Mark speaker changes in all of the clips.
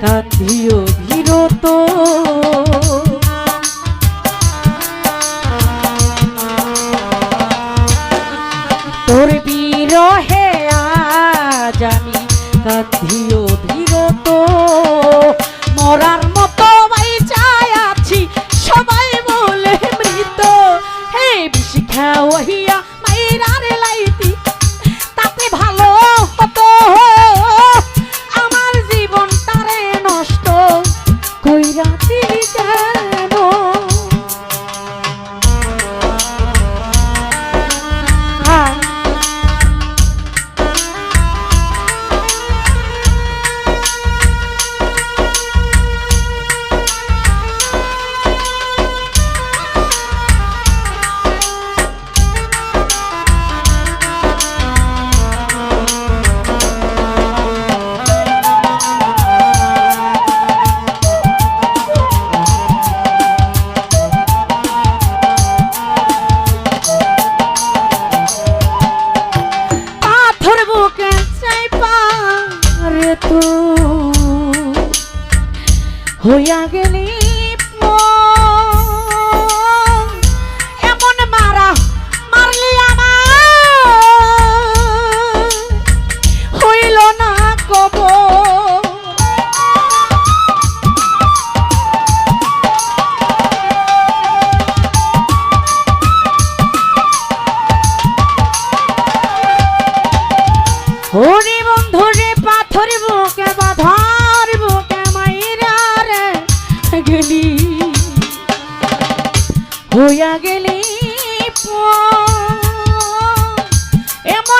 Speaker 1: কান্দিও ধীরত তোর পারে তো হইয়া গেলি। এমন মারা মারলি আমার হইল না কবর হরি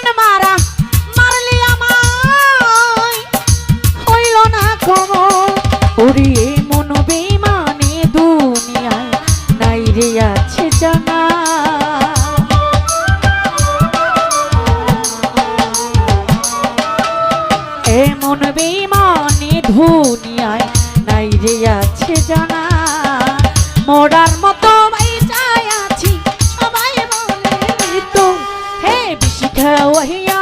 Speaker 1: এমন है वही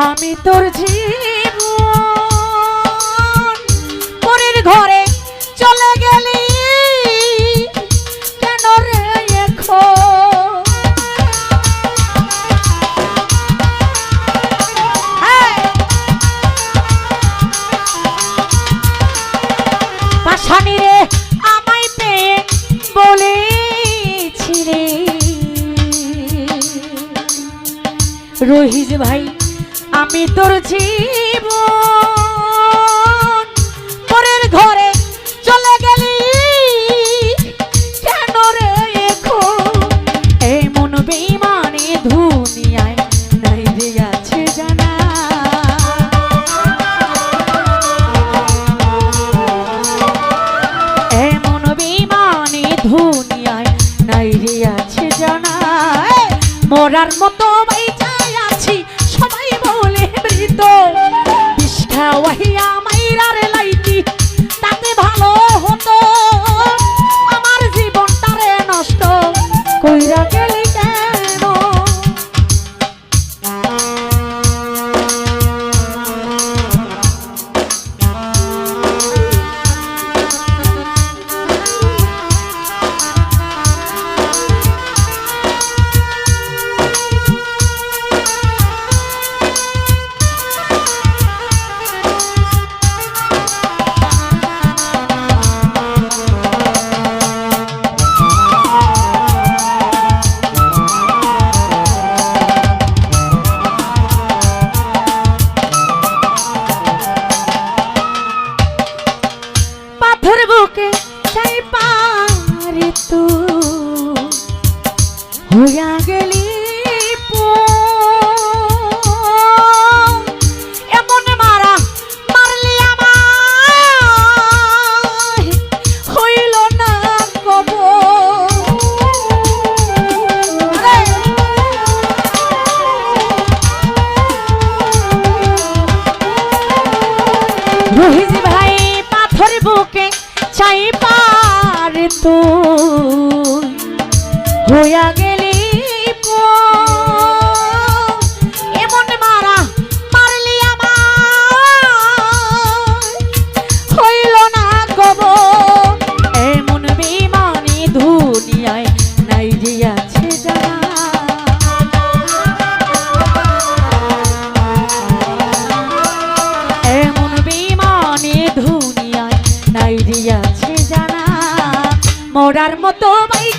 Speaker 1: আমি তোর জীবন। পরের ঘরে চলে গেলি। কেন রে এখন? এই! পাশানি রে, আমায় পেয়ে বলেছিলে। রহিজ ভাই আমি তোর জীবন পরের ঘরে চলে গেলি। কেন রে এই মন বেমানে ধুনিয়ায় নাই আছে জানা। এমন বিমানে ধুনিয়ায় নাই আছে জানা। এই, মরার মতো বিষ্ঠা তুই হইয়া এমন মারা মারলি আমায়। হইল না কব এমন বিমানে দুনিয়ায় নাই এমন বিমানে দুনিয়ায় নাই মরার মতো ভাই